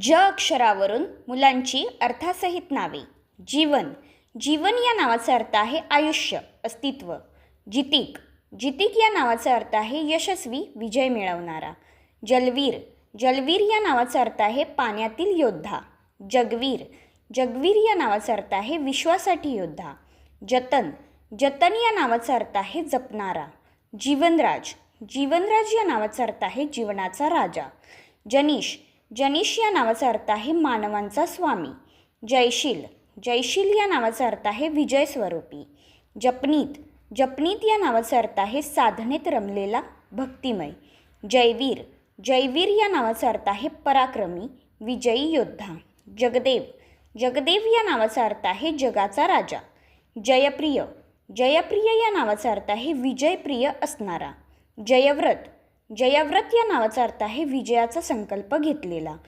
ज अक्षरावरून मुलांची अर्थासहित नावे जीवन जीवन या नावाचा अर्थ आहे आयुष्य अस्तित्व. जितिक जितिक या नावाचा अर्थ आहे यशस्वी विजय मिळवणारा. जलवीर जलवीर या नावाचा अर्थ आहे पाण्यातील योद्धा. जगवीर जगवीर या नावाचा अर्थ आहे विश्वासाठी योद्धा. जतन जतन या नावाचा अर्थ आहे जपणारा. जीवनराज जीवनराज या नावाचा अर्थ आहे जीवनाचा राजा. जनीश जनीश या नावाचा अर्थ आहे मानवांचा स्वामी. जयशील. जयशील या नावाचा अर्थ आहे विजय स्वरूपी. जपनीत. जपनीत या नावाचा अर्थ आहे साधनेत रमलेला भक्तिमय. जयवीर. जयवीर या नावाचा अर्थ आहे पराक्रमी विजयी योद्धा. जगदेव. जगदेव या नावाचा अर्थ आहे जगाचा राजा. जयप्रिय. जयप्रिय या नावाचा अर्थ आहे विजयप्रिय असणारा. जयव्रत. जयव्रत या नावाचा अर्थ आहे विजयाचा संकल्प घेतलेला.